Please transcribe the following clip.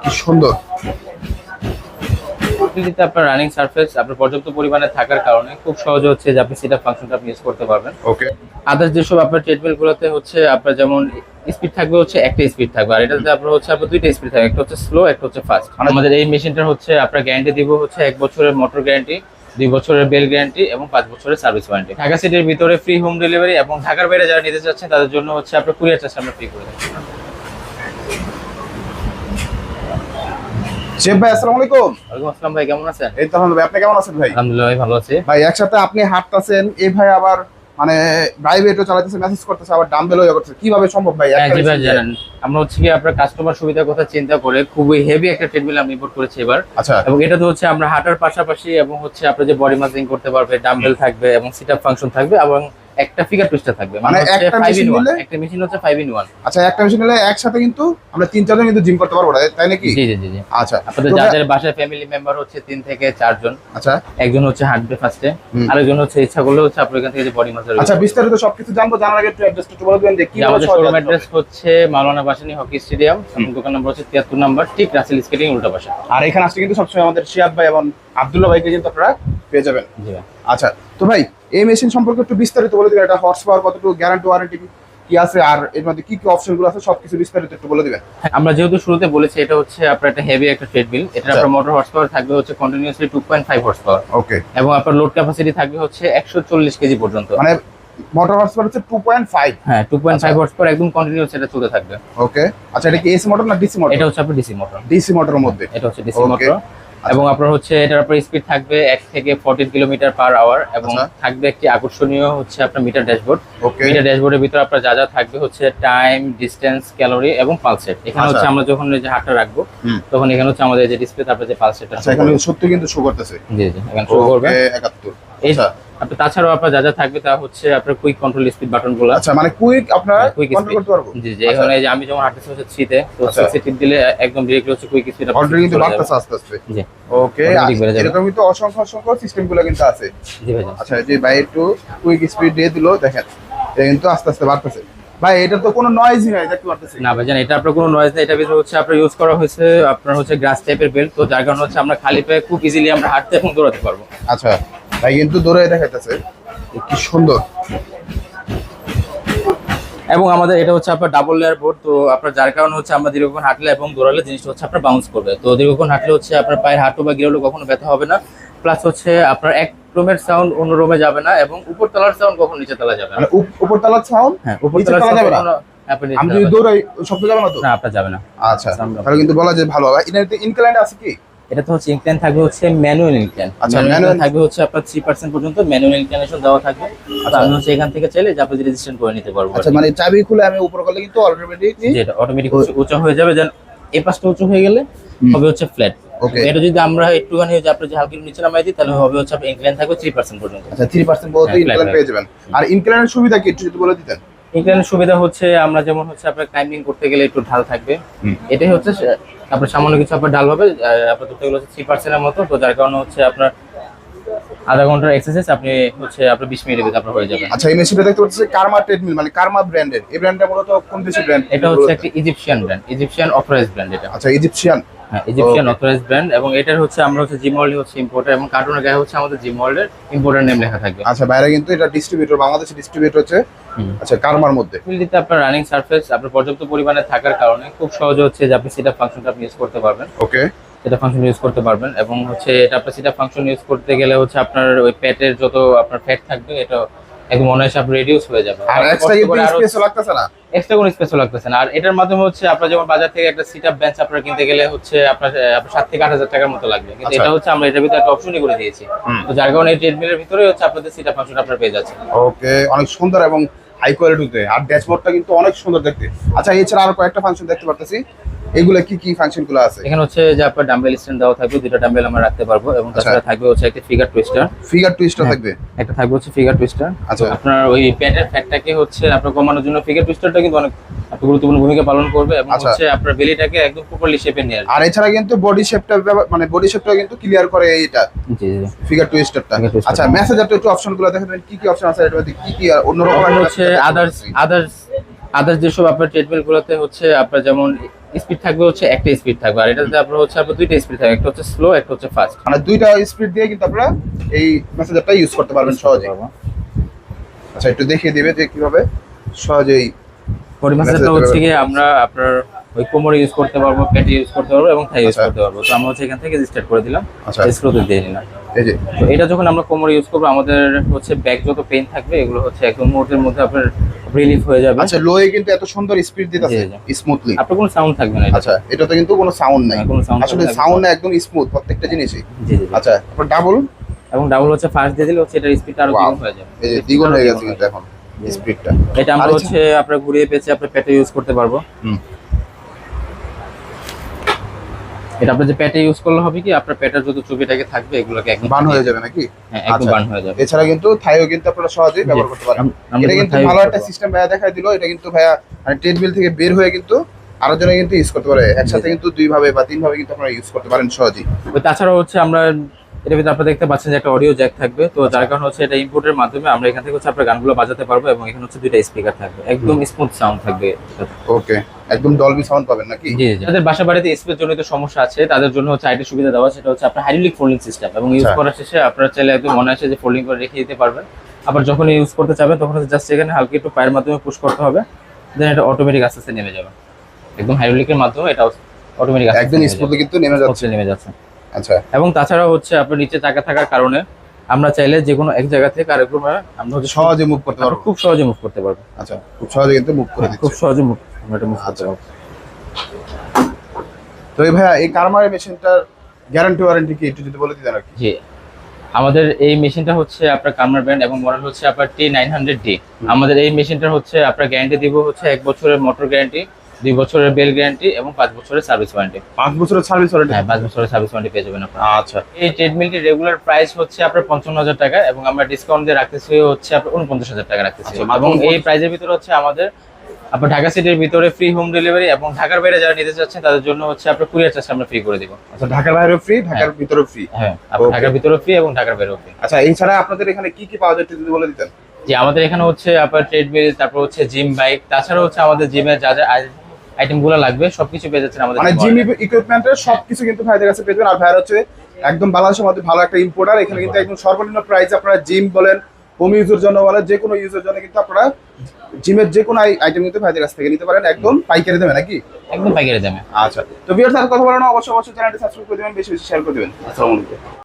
কি সুন্দর। প্রকৃতিতে আপনার রানিং সারফেস আপনার পর্যাপ্ত পরিমাণে থাকার কারণে খুব সহজে হচ্ছে যে আপনি সেটা ফাংশনটা আপনি ইউজ করতে পারবেন। ওকে আদার্স যেসব আপনার ট্রেডমিল গুলোতে হচ্ছে আপনার যেমন স্পিড থাকবে হচ্ছে একটা স্পিড থাকবে আর এটাতে আপনার হচ্ছে আপনার দুইটা স্পিড থাকবে একটা হচ্ছে স্লো একটা হচ্ছে ফাস্ট আমাদের এই মেশিনটার হচ্ছে আপনার গ্যারান্টি দিব হচ্ছে এক বছরের মোটর গ্যারান্টি দুই বছরের বেল গ্যারান্টি এবং পাঁচ বছরের সার্ভিস ওয়ারেন্টি ঢাকা সিটির ভিতরে ফ্রি হোম ডেলিভারি এবং ঢাকার বাইরে যারা নিতে চাচ্ছেন তাদের জন্য হচ্ছে আপনার কুরিয়ার চার্জ আমরা ফ্রি করে দিচ্ছি। শেফ ভাই আসসালামু আলাইকুম। ওয়ালাইকুম আসসালাম ভাই কেমন আছেন? এই তো আলহামদুলিল্লাহ আপনি কেমন আছেন ভাই? আলহামদুলিল্লাহ ভাই ভালো আছি। ভাই একসাথে আপনি হাঁটতেছেন এই ভাই আবার মানে প্রাইভেটও চালাতেছে মেসেজ করতেছে আবার ডাম্বেলও ইয়ে কীভাবে সম্ভব ভাই? হ্যাঁ জি ভাই জানেন আমরা হচ্ছে কি আপনার কাস্টমার সুবিধার কথা চিন্তা করে খুবই হেভি একটা ট্রেডমিল আমি ইম্পোর্ট করেছি এবার। আচ্ছা। এবং এটা তো হচ্ছে আমরা হাঁটার পাশাপাশি এবং হচ্ছে আপনার যে বডি মাসিং করতে পারবে ডাম্বেল থাকবে এবং সিট আপ ফাংশন থাকবে এবং একটা ফিগার টুইস্টার থাকবে। মানে মানে একটা 5 in machine 1 নিলে- একটা মেশিন হচ্ছে 5 ইন 1 আচ্ছা একটা মেশিন হলে একসাথে কিন্তু আমরা তিন চারজন কিন্তু জিম করতে পারব তাই- নাকি? জি জি জি আচ্ছা। আপনাদের যাদের বাসায় ফ্যামিলি মেম্বার হচ্ছে তিন থেকে চারজন আচ্ছা। একজন হচ্ছে হাঁটবে ফার্স্টে। আরেকজন হচ্ছে ইচ্ছা করলে হচ্ছে আপনার এখান থেকে যে বডি মাসাজ আচ্ছা বিস্তারিত সবকিছু জানব জানার আগে একটু অ্যাড্রেসটা একটু বলে দিবেন যে কি আমাদের শোরুম অ্যাড্রেস হচ্ছে মাওলানা বাসানি হকি স্টেডিয়াম দোকান নম্বর হচ্ছে তিয়াত্তর নাম্বার ঠিক রাসেল স্কেটিং উল্টা পাশে। আর এখানে আসলে কিন্তু সবসময় আমাদের শিয়াদ ভাই এবং আব্দুল্লাহ ভাইকে কিন্তু আপনারা পেয়ে যাবেন। জি আচ্ছা তো ভাই এই মেশিন সম্পর্কে একটু বিস্তারিত বলে দিবেন এটা হর্স পাওয়ার কতটুকু গ্যারান্টি ওয়ারেন্টি কি আছে আর এর মধ্যে কি কি অপশনগুলো আছে সবকিছু বিস্তারিত একটু বলে দিবেন। আমরা যেহেতু শুরুতে বলেছি এটা হচ্ছে আপনার একটা হেভি একটা ট্রেডমিল এটা আচ্ছা। আপনার মোটর হর্স পাওয়ার থাকবে হচ্ছে continuously two point five horse power okay এবং আপনার লোড ক্যাপাসিটি থাকবে হচ্ছে একশো চল্লিশ কেজি পর্যন্ত। মানে মোটর হর্স পাওয়ার হচ্ছে টু পয়েন্ট ফাইভ হ্যাঁ টু পয়েন্ট আচ্ছা। ফাইভ হর্স পাওয়ার একদম কন্টিনিউয়াস এটা চলতে থাকবে। ওকে আচ্ছা এটা কি এসি মোটর না ডিসি মোটর এটা হচ্ছে আপনার ডিসি মোটর ডিসি মোটরের মধ্যে। এটা হচ্ছে ডিসি মোটর এবং আপনার হচ্ছে এটার আপনার স্পিড থাকবে এক থেকে ফোরটিন কিলোমিটার পার আওয়ার এবং আচ্ছা। থাকবে একটি আকর্ষণীয় হচ্ছে আপনার মিটার ড্যাশবোর্ড মিটার ড্যাশবোর্ডের ভিতরে আপনার যা যা থাকবে হচ্ছে টাইম ডিস্টেন্স ক্যালোরি এবং পালসেট এখানে আচ্ছা। হচ্ছে আমরা যখন এই যে হাটটা রাখব তখন এখানে হচ্ছে আমাদের যে ডিসপ্লে তারপরে যে পালসেটটা আচ্ছা এখানে সত্যি কিন্তু শো করতেছে। জি জি এখানে শো করবে। একাত্তর। আচ্ছা। আপনি তাছাড়াও আপনার যা যা থাকবে তা হচ্ছে আপনার কুইক কন্ট্রোল স্পিড আচ্ছা মানে কুইক আপনারা কুইক কন্ট্রোল করতে পারব? জি জি এখানে এই যে আমি যেমন হাঁটতেছি হচ্ছে থ্রিতে তো আচ্ছা। সিক্সে টিপ দিলে একদম ডিরেক্টলি হচ্ছে কুইক স্পিড অলরেডি কিন্তু বাড়তেছে আস্তে আস্তে। জি। ওকে Automatic বেড়ে যাবে। এরকম কিন্তু অসংখ্য অসংখ্য কিন্তু আছে। জি ভাই আচ্ছা এই যে ভাই একটু কুইক স্পিড দিয়ে দিলো দেখেন এটা কিন্তু আস্তে আস্তে বাড়তেছে। ভাই এটা তো কোনো নয়েজই নাই দেখতে পারতেছি। না ভাইজান এটা আপনার কোনো নয়েজ নেই এটা ভিতরে হচ্ছে আপনার ইউজ করা হয়েছে আপনার হচ্ছে গ্রাস টাইপের বেল্ট তো যার কারণে হচ্ছে আমরা খালি পায়ে খুব ইজিলি আমরা হাঁটতে এবং দৌড়াতে পারব। আচ্ছা। ভাই কিন্তু দৌড়ে দেখাইতেছে। কি সুন্দর। এবং আমাদের এটা হচ্ছে আপনার ডাবল লেয়ার বোর্ড তো আপনার যার কারণে হচ্ছে আমরা দীর্ঘক্ষণ হাঁটলে এবং দৌড়ালে জিনিসটা হচ্ছে আপনার বাউন্স করবে। তো দীর্ঘক্ষণ হাঁটলে হচ্ছে আপনার পায়ের হাঁটু বা গিরলে কখনো ব্যথা হবে না। প্লাস হচ্ছে আপনার এক রুমের সাউন্ড অন্য রুমে যাবে না এবং উপর তলার সাউন্ড কখনো নিচে তলা যাবে না। উপর তলার সাউন্ড হ্যাঁ উপর তলার যাবে না? আমি যদি দৌড়াই শব্দ যাবে না তো? না। আপনার যাবে না। আচ্ছা তাহলে কিন্তু বলা যায় ভালো। এটাতে ইনক্লাইন্ড আছে কি? এটা তো হচ্ছে ইনক্লাইন থাকবে হচ্ছে ম্যানুয়াল ইনক্লাইন আচ্ছা, ম্যানুয়াল থাকবে হচ্ছে আপনার থ্রি পার্সেন্ট পর্যন্ত ম্যানুয়াল ইনক্লাইনেশন দেওয়া থাকবে। তো আমি হচ্ছে এখান থেকে চাইলে যে আপনি রেজিস্ট্রেশন করে নিতে পারব আচ্ছা মানে চাবি খুলে আমি উপর করলে কিন্তু অটোমেটিক যেটা অটোমেটিক উঁচু হয়ে যাবে। দেন এই পাশটা উঁচু হয়ে গেলে হবে হচ্ছে ফ্ল্যাট ওকে এটা যদি আমরা একটুখানি যে আপনি যে হালকা নিচে নামাই দিই তাহলে হবে হচ্ছে ইনক্লাইন থাকবে থ্রি পার্সেন্ট পর্যন্ত। আচ্ছা থ্রি পার্সেন্ট পর্যন্ত হ্যাঁ, ইনক্লাইন পেয়ে যাবেন। আর ইনক্লাইনের সুবিধা কি একটু যদি বলে দিতেন? ইনক্লাইনের সুবিধা হচ্ছে আমরা যেমন হচ্ছে আপনার ক্লাইম্বিং করতে গেলে একটু ঢাল থাকবে। এটাই হচ্ছে আপনার সামান্য কিছু আপনার ঢাল হবে আপনার ধরতে গেলে হচ্ছে থ্রি পার্সেন্টের মতো তো যার কারণে হচ্ছে আপনার আধা ঘণ্টার এক্সারসাইজ আপনি হচ্ছে আপনার বিশ মিনিটের ভিতরে আপনার হয়ে যাবে। আচ্ছা এই মেশিনটা দেখতে পাচ্ছি কারমা ট্রেডমিল মানে কারমা ব্র্যান্ডের এই ব্র্যান্ডটা মূলত কোন দেশের ব্র্যান্ড এটা হচ্ছে একটা Egyptian brand Egyptian authorise brand এটা। আচ্ছা ইজিপশিয়ান হ্যাঁ ইজিপশিয়ান. অথরাইজ ব্র্যান্ড এবং এটার হচ্ছে আমরা হচ্ছে জিম ওয়ার্ল্ড হচ্ছে ইম্পোর্টার এবং কার্টুনের গায়ে হচ্ছে আমাদের জিম ওয়ার্ল্ডের ইম্পোর্টার নেম লেখা থাকবে। আচ্ছা বাইরে কিন্তু এটা ডিস্ট্রিবিউটর বাংলাদেশের ডিস্ট্রিবিউটর হচ্ছে। আচ্ছা কারমার মধ্যে। ফিল্ডিতে আপনার রানিং সারফেস আপনার পর্যাপ্ত পরিমাণে থাকার কারণে খুব সহজে হচ্ছে যে আপনি সেটা ফাংশনটা আপনি ইউজ করতে পারবেন। ওকে সেটা ফাংশন ইউজ করতে পারবেন এবং হচ্ছে এটা আপনার সেটা ফাংশন ইউজ করতে গেলে হচ্ছে আপনার ওই পেটের যত আপনার ফ্যাট থাকবে এটা একদম রেডিউস হয়ে যাবে। আর এক্সট্রা কিন্তু স্পেসও লাগতেছে না? এক্সট্রা কোনো স্পেসও লাগতেছে না। আর এটার মাধ্যমে হচ্ছে আপনার যেমন বাজার থেকে একটা সিট আপ বেঞ্চ আপনার কিনতে গেলে হচ্ছে আপনার সাত থেকে আট হাজার টাকার মতো লাগবে। কিন্তু আচ্ছা। এটা হচ্ছে আমরা এটার ভিতরে একটা অপশনই করে দিয়েছি। তো যার কারণে এই ট্রেডমিলের ভিতরে হচ্ছে আপনাদের সিট আপ ফাংশন আপনার পেয়ে যাচ্ছে ওকে অনেক সুন্দর এবং হাই কোয়ালিটিতে আর ড্যাশবোর্ডটা কিন্তু অনেক সুন্দর দেখতে। আচ্ছা এছাড়া আরও কয়েকটা ফাংশন দেখতে পারতেছি। এগুলো কি কি ফাংশনগুলো আছে? এখানে হচ্ছে যে আপনার ডাম্বেল স্ট্যান্ড দেওয়া থাকবে দুটো ডাম্বেল আমরা রাখতে পারব এবং তাছাড়া থাকবে হচ্ছে একটা ফিগার টুইস্টার ফিগার টুইস্টার। থাকবে? একটা থাকবে হচ্ছে ফিগার টুইস্টার আচ্ছা। আপনার ওই প্যাটের ফ্যাটটাকে হচ্ছে আপনার কমানোর জন্য ফিগার টুইস্টারটা কিন্তু অনেক গুরুত্বপূর্ণ ভূমিকা পালন করবে এবং আচ্ছা। হচ্ছে আপনার বেলিটাকে একদম প্রপারলি শেপে নিয়ে আসবে। আর এছাড়া কিন্তু বডি শেপটা মানে বডি শেপটা কিন্তু ক্লিয়ার করে এইটা। জি জি ফিগার টুইস্টারটা. আচ্ছা মেসেজেরটা একটু অপশনগুলো দেখাবেন কি কি অপশন আছে? মধ্যে কি কি অন্যরকম হচ্ছে আদার্স আদার্স আদার্স যেসব আপনার ট্রেডমিল গুলোতে হচ্ছে আপনার যেমন স্পিড থাকবে হচ্ছে একটা স্পিড থাকবে। আর এটাতে আপনার হচ্ছে আপনার দুইটা স্পিড থাকবে একটা হচ্ছে স্লো একটা হচ্ছে ফাস্ট মানে দুইটা স্পিড দিয়ে কিন্তু আপনারা এই মেসেঞ্জারটা ইউজ করতে পারবেন সহজে আচ্ছা একটু দেখিয়ে দিবে যে কীভাবে সহজেই পরিমাণটা Message হচ্ছে গিয়ে আমরা আপনার ওই কোমরে ইউজ করতে পারব পেটে ইউজ করতে পারব এবং থাই ইউজ আচ্ছা। করতে পারব। তো আমরা হচ্ছে এখান থেকে স্টার্ট করে দিলাম। আচ্ছা। স্লোতে দিয়ে নিলাম। এই যে। তো এটা যখন আমরা কোমরে ইউজ করব আমাদের হচ্ছে ব্যাক যত পেন থাকবে এগুলো হচ্ছে একদম মুহূর্তের মধ্যে আপনার রিলিফ হয়ে যাবে। আচ্ছা লোয়ে কিন্তু এত সুন্দর স্পিড দিতেছে স্মুথলি আপনার কোনো সাউন্ড থাকবে না এটা? আচ্ছা এটাতে কিন্তু কোনো সাউন্ড নাই। হ্যাঁ, কোনো সাউন্ড আসলে সাউন্ড একদম স্মুথ প্রত্যেকটা জিনিসই। জি জি। আচ্ছা তারপর ডাবল এবং ডাবল হচ্ছে ফার্স্ট দিয়ে দিলে হচ্ছে এটার স্পিডটা আরও. দ্বিগুণ হয়ে যাবে। এই যে দ্বিগুণ হয়ে গেছে কিন্তু এখন স্পিডটা এটা আমরা হচ্ছে আপনারা ঘুরিয়ে পেছে আপনারা পেটে ইউজ করতে পারব। হুম। এটা আপনার যে পেটে ইউজ করলে হবে কি? আপনার পেটের যত চুপিটাকে থাকবে এগুলোকে একদম বান হয়ে যাবে নাকি? হ্যাঁ একদম আচ্ছা। বান হয়ে যাবে। এছাড়া কিন্তু থাইও কিন্তু আপনারা সহজেই ব্যবহার করতে পারেন। এটা কিন্তু ভালো একটা সিস্টেম ভাইয়া দেখাই দিল। এটা কিন্তু ভাইয়া মানে ট্রেডমিল থেকে বের হয়ে কিন্তু আরও জনে কিন্তু ইউজ করতে পারে। একসাথে কিন্তু দুই ভাবে বা তিন ভাবে কিন্তু আপনারা ইউজ করতে পারেন সহজেই। তাছাড়া হচ্ছে আমরা এটার ভিতরে আপনারা দেখতে পাচ্ছেন যে একটা অডিও জ্যাক থাকবে। তো যার কারণে হচ্ছে এটা ইনপুটের মাধ্যমে আমরা এখান থেকে হচ্ছে আপনার গানগুলো বাজাতে পারব এবং এখানে হচ্ছে দুইটা স্পিকার থাকবে। একদম স্মুথ সাউন্ড থাকবে ওকে একদম ডলবি সাউন্ড পাবেন নাকি? জি জি। যাদের বাসা বাড়িতে স্পেস জনিত সমস্যা আছে তাদের জন্য হচ্ছে আইটি সুবিধা দেওয়া সেটা হচ্ছে আপনার হাইড্রোলিক ফোল্ডিং সিস্টেম এবং ইউজ আচ্ছা। করার শেষে আপনারা চাইলে একদম মনে আসে যে ফোল্ডিং করে রেখে দিতে পারবেন। আবার যখন ইউজ করতে চাবেন তখন হচ্ছে জাস্ট এখানে হালকা একটু পায়ের মাধ্যমে পুশ করতে হবে। দেন এটা অটোমেটিক আস্তে আস্তে নেমে যাবে। একদম হাইড্রোলিকের মাধ্যমে এটা অটোমেটিক একদম স্মুথলি কিন্তু নেমে যাচ্ছে। নেমে যাচ্ছে। আচ্ছা। এবং তাছাড়া হচ্ছে আপনার নিচে চাকা থাকার কারণে আমরা চাইলে যে কোনো এক জায়গা থেকে আরেক রুমে আমরা হচ্ছে সহজে মুভ করতে পারব। খুব সহজে মুভ করতে পারব। আচ্ছা খুব সহজে কিন্তু মুভ করে খুব সহজে মুভ আমরা এটা মুভ আচ্ছা। তো এই ভাইয়া এই কারমারি মেশিনটার গ্যারান্টি ওয়ারেন্টি কি একটু যদি বলে দিতেন আর কি? জি। আমাদের এই মেশিনটা হচ্ছে আপনার কামার ব্র্যান্ড এবং মডেল হচ্ছে আপনার টি নাইন হান্ড্রেড ডি আমাদের এই মেশিনটা হচ্ছে আপনার গ্যারান্টি দিব হচ্ছে এক বছরের মোটর গ্যারান্টি দুই বছরের বেল গ্যারান্টি এবং পাঁচ বছরের সার্ভিস ওয়ারেন্টি পাঁচ বছরের সার্ভিস ওয়ারেন্টি হ্যাঁ পাঁচ বছরের সার্ভিস ওয়ারেন্টি পেয়ে যাবেন আপনার। আচ্ছা। এই ট্রেডমিলটির রেগুলার প্রাইস হচ্ছে আপনার পঞ্চান্ন হাজার টাকা এবং আমরা ডিসকাউন্ট দিয়ে রাখতেছি হচ্ছে আপনার উনপঞ্চাশ হাজার টাকা রাখতেছি। আচ্ছা, এবং এই 49 প্রাইজের ভিতরে হচ্ছে আমাদের আপনার ঢাকা সিটির ভিতরে ফ্রি হোম ডেলিভারি এবং ঢাকার বাইরে যারা নিতে চাচ্ছেন তাদের জন্য হচ্ছে আপনার কুরিয়ার চার্জ আমরা ফ্রি করে দিব। আচ্ছা ঢাকার বাইরেও ফ্রি ঢাকার ভিতরেও ফ্রি হ্যাঁ ঢাকার ভিতরেও ফ্রি এবং ঢাকার বাইরেও ফ্রি আচ্ছা এছাড়া আপনাদের এখানে কি কি পাওয়া যায় যদি বলে দিতেন? যে আমাদের এখানে হচ্ছে আপনার ট্রেডমিল তারপর হচ্ছে জিম বাইক তাছাড়া হচ্ছে আমাদের জিমের যা যা আইটেমগুলো লাগবে সবকিছু পেয়ে যাচ্ছেন আমাদের মানে জিম ইকুইপমেন্টের সবকিছু কিন্তু ভাইদের কাছে পেয়ে যাবেন। আর ভাইয়ার হচ্ছে একদম বাংলাদেশের মধ্যে ভালো একটা ইম্পোর্টার এখানে কিন্তু একদম সর্বনিম্ন প্রাইস আপনারা জিম বলেন হোম ইউজের জন্য বলেন যে কোনো ইউজের জন্য কিন্তু আপনারা জিমের যে কোনো আইটেম কিন্তু ভাইদের কাছ থেকে নিতে পারেন। একদম পাইকারি দেবে নাকি? একদম পাইকারি দামে। আচ্ছা। তো ভিউয়ার্স আর কথা বলানো অবশ্যই অবশ্যই চ্যানেলটি সাবস্ক্রাইব করে দিবেন বেশি বেশি শেয়ার করে দিবেন। আসসালামু আলাইকুম।